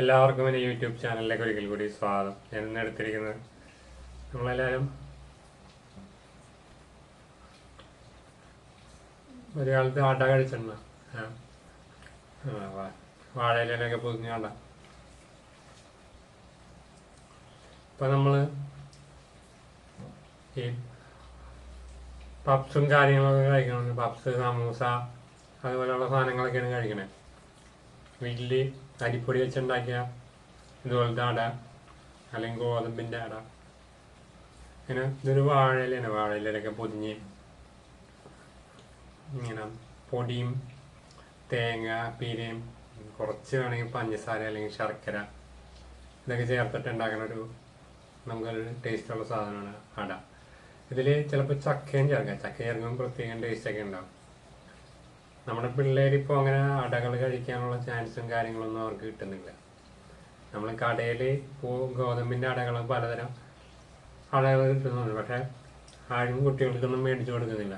എല്ലാവർക്കും എന്റെ യൂട്യൂബ് ചാനലിലേക്ക് ഒരിക്കൽ കൂടി സ്വാഗതം. ഞാൻ ഇന്ന് എടുത്തിരിക്കുന്നത് നമ്മളെല്ലാവരും ഒരു കാലത്ത് ആട്ട കഴിച്ചിട്ടുണ്ട വാഴയിലൊക്കെ പൊതിഞ്ഞ ആട ഇപ്പം നമ്മൾ ഈ പപ്സും കാര്യങ്ങളൊക്കെ കഴിക്കണം പപ്സ് സമൂസ അതുപോലെയുള്ള സാധനങ്ങളൊക്കെയാണ് കഴിക്കണേ. വീട്ടിൽ അരിപ്പൊടി വെച്ചുണ്ടാക്കിയ ഇതുപോലത്തെ അട അല്ലെങ്കിൽ ഗോതമ്പിന്റെ അട. ഇങ്ങനെ ഇതൊരു വാഴയിലാണ് വാഴയിലൊക്കെ പൊതിഞ്ഞ് ഇങ്ങനെ പൊടിയും തേങ്ങ പീരയും കുറച്ച് വേണമെങ്കിൽ പഞ്ചസാര അല്ലെങ്കിൽ ശർക്കര ഇതൊക്കെ ചേർത്തിട്ട് ഉണ്ടാക്കുന്ന ഒരു നമുക്കൊരു ടേസ്റ്റുള്ള സാധനമാണ് അട. ഇതിൽ ചിലപ്പോൾ ചക്കയും ചേർക്കാം. ചക്ക ചേർക്കുമ്പോൾ പ്രത്യേകം ടേസ്റ്റൊക്കെ ഉണ്ടാവും. നമ്മുടെ പിള്ളേരിപ്പോൾ അങ്ങനെ അടകൾ കഴിക്കാനുള്ള ചാൻസും കാര്യങ്ങളൊന്നും അവർക്ക് കിട്ടുന്നില്ല. നമ്മൾ കടയിൽ പൂ ഗോതമ്പിന്റെ അടകൾ പലതരം അടകൾ കിട്ടുന്നുണ്ട്. പക്ഷേ ആരും കുട്ടികൾക്കൊന്നും മേടിച്ചു കൊടുക്കുന്നില്ല.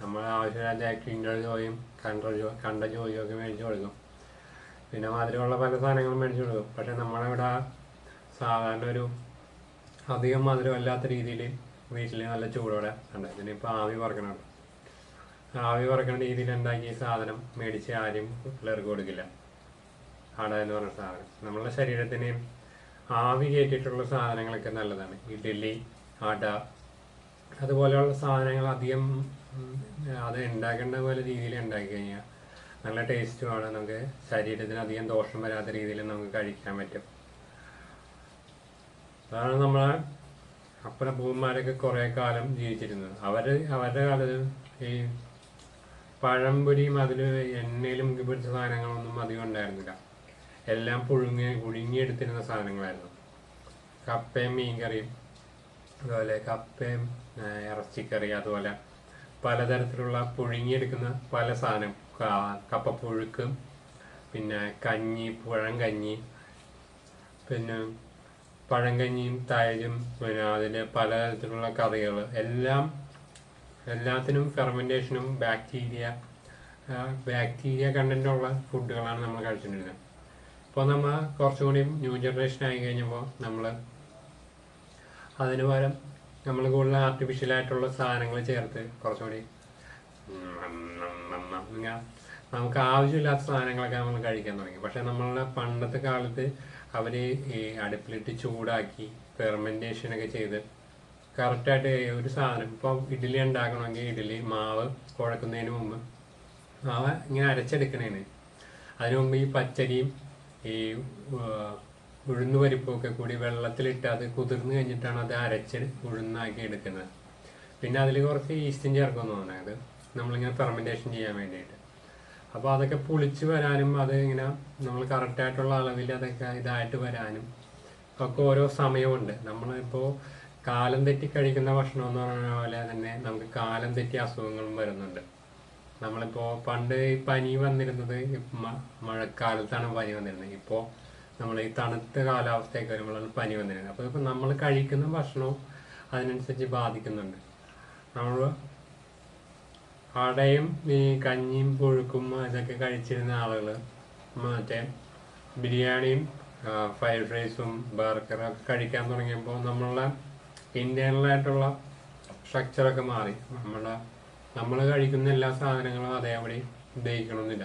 നമ്മൾ ആവശ്യമില്ലാത്ത കിൻഡർ ജോയും കണ്ട ജോ കണ്ട ജോയും ഒക്കെ മേടിച്ചു കൊടുക്കും. പിന്നെ മധുരമുള്ള പല സാധനങ്ങളും മേടിച്ചു കൊടുക്കും. പക്ഷേ നമ്മളിവിടെ സാധാരണ ഒരു അധികം മധുരമല്ലാത്ത രീതിയിൽ വീട്ടിൽ നല്ല ചൂടോടെ ഉണ്ട് ഇതിനിപ്പോൾ ആവി പറക്കണുണ്ട്. ആവി പറക്കുന്ന രീതിയിൽ ഉണ്ടാക്കിയ സാധനം മേടിച്ച് ആരും പിള്ളേർക്ക് കൊടുക്കില്ല. അട എന്ന് പറഞ്ഞ സാധനം. നമ്മളുടെ ശരീരത്തിന് ആവി കയറ്റിയിട്ടുള്ള സാധനങ്ങളൊക്കെ നല്ലതാണ്. ഇഡ്ഡലി അട അതുപോലെയുള്ള സാധനങ്ങൾ അധികം അത് ഉണ്ടാക്കേണ്ട പോലെ രീതിയിൽ ഉണ്ടാക്കി കഴിഞ്ഞാൽ നല്ല ടേസ്റ്റുമാണ് നമുക്ക് ശരീരത്തിന് അധികം ദോഷം വരാത്ത രീതിയിൽ നമുക്ക് കഴിക്കാൻ പറ്റും. അതാണ് നമ്മളെ അപ്പനപ്പൂന്മാരൊക്കെ കുറേ കാലം ജീവിച്ചിരുന്നത്. അവർ അവരുടെ കാലത്ത് ഈ പഴംപൊരിയും അതിൽ എണ്ണയിലും പിടിച്ച സാധനങ്ങളൊന്നും അധികം ഉണ്ടായിരുന്നില്ല. എല്ലാം പുഴുങ്ങി പുഴുങ്ങിയെടുത്തിരുന്ന സാധനങ്ങളായിരുന്നു. കപ്പയും മീൻകറിയും അതുപോലെ കപ്പയും ഇറച്ചിക്കറി അതുപോലെ പലതരത്തിലുള്ള പുഴുങ്ങിയെടുക്കുന്ന പല സാധനം. കപ്പപ്പുഴുക്ക് പിന്നെ കഞ്ഞി പുഴം കഞ്ഞി പിന്നെ പഴങ്കഞ്ഞിയും തൈരും പിന്നെ അതിന്റെ പലതരത്തിലുള്ള കറികൾ എല്ലാം എല്ലാത്തിനും ഫെർമെന്റേഷനും ബാക്ടീരിയ ബാക്ടീരിയ കണ്ടന്റുള്ള ഫുഡുകളാണ് നമ്മൾ കഴിച്ചുകൊണ്ടിരുന്നത് ഇപ്പോൾ നമ്മൾ കുറച്ചും കൂടി ന്യൂ ജനറേഷൻ ആയി കഴിഞ്ഞപ്പോൾ നമ്മൾ അതിന് പകരം നമ്മൾ കൂടുതൽ ആർട്ടിഫിഷ്യലായിട്ടുള്ള സാധനങ്ങൾ ചേർത്ത് കുറച്ചുകൂടി നമുക്ക് ആവശ്യമില്ലാത്ത സാധനങ്ങളൊക്കെ നമ്മൾ കഴിക്കാൻ തുടങ്ങി. പക്ഷെ നമ്മളുടെ പണ്ടത്തെ കാലത്ത് അവർ ഈ അടുപ്പിലിട്ട് ചൂടാക്കി ഫെർമെന്റേഷനൊക്കെ ചെയ്ത് കറക്റ്റായിട്ട് ഒരു സാധനം. ഇപ്പോൾ ഇഡ്ഡലി ഉണ്ടാക്കണമെങ്കിൽ ഇഡ്ഡലി മാവ് കുഴക്കുന്നതിന് മുമ്പ് മാവ് ഇങ്ങനെ അരച്ചെടുക്കണേന്. അതിനു മുമ്പ് ഈ പച്ചരിയും ഈ ഉഴുന്ന് പരിപ്പൊക്കെ കൂടി വെള്ളത്തിലിട്ട് അത് കുതിർന്ന് കഴിഞ്ഞിട്ടാണ് അത് അരച്ച് ഉഴുന്നാക്കി എടുക്കുന്നത്. പിന്നെ അതിൽ കുറച്ച് ഈസ്റ്റും ചേർക്കുമെന്ന് പറഞ്ഞത് നമ്മളിങ്ങനെ ഫെർമെന്റേഷൻ ചെയ്യാൻ വേണ്ടിയിട്ട്. അപ്പോൾ അതൊക്കെ പുളിച്ച് വരാനും അത് ഇങ്ങനെ നമ്മൾ കറക്റ്റായിട്ടുള്ള അളവിൽ അതൊക്കെ ഇതായിട്ട് വരാനും ഒക്കെ ഓരോ സമയമുണ്ട് നമ്മളിപ്പോൾ കാലം തെറ്റി കഴിക്കുന്ന ഭക്ഷണം എന്ന് പറയുന്ന പോലെ തന്നെ നമുക്ക് കാലം തെറ്റി അസുഖങ്ങളും വരുന്നുണ്ട്. നമ്മളിപ്പോൾ പണ്ട് പനി വന്നിരുന്നത് മഴക്കാലത്താണ് പനി വന്നിരുന്നത്. ഇപ്പോൾ നമ്മൾ ഈ തണുത്ത കാലാവസ്ഥയൊക്കെ വരുമ്പോഴാണ് പനി വന്നിരുന്നത്. അപ്പോൾ ഇപ്പോൾ നമ്മൾ കഴിക്കുന്ന ഭക്ഷണവും അതിനനുസരിച്ച് ബാധിക്കുന്നുണ്ട്. നമ്മൾ അടയും ഈ കഞ്ഞിയും പുഴുക്കും ഇതൊക്കെ കഴിച്ചിരുന്ന ആളുകൾ മറ്റേ ബിരിയാണിയും ഫ്രൈഡ് റൈസും ബർഗറൊക്കെ കഴിക്കാൻ തുടങ്ങിയപ്പോൾ നമ്മളുടെ ഇന്റേണലായിട്ടുള്ള സ്ട്രക്ചറൊക്കെ മാറി. നമ്മുടെ നമ്മൾ കഴിക്കുന്ന എല്ലാ സാധനങ്ങളും അതേപടി ദഹിക്കണമെന്നില്ല